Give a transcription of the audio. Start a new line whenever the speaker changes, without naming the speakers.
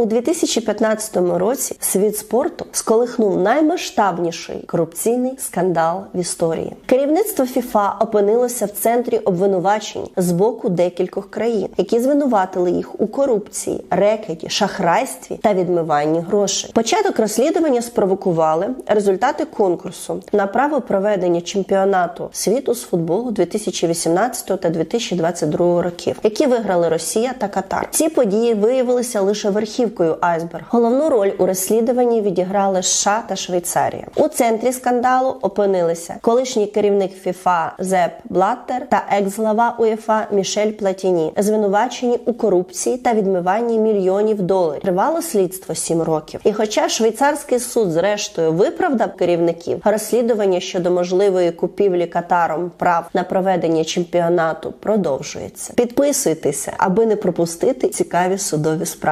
У 2015 році світ спорту сколихнув наймасштабніший корупційний скандал в історії. Керівництво ФІФА опинилося в центрі обвинувачень з боку декількох країн, які звинуватили їх у корупції, рекеті, шахрайстві та відмиванні грошей. Початок розслідування спровокували результати конкурсу на право проведення чемпіонату світу з футболу 2018 та 2022 років, які виграли Росія та Катар. Ці події виявилися лише верхівкою айсберг. Головну роль у розслідуванні відіграли США та Швейцарія. У центрі скандалу опинилися колишній керівник ФІФА Зеп Блаттер та екс-глава УЄФА Мішель Платіні, звинувачені у корупції та відмиванні мільйонів доларів. Тривало слідство сім років. І хоча швейцарський суд зрештою виправдав керівників, розслідування щодо можливої купівлі Катаром прав на проведення чемпіонату продовжується. Підписуйтеся, аби не пропустити цікаві судові справи.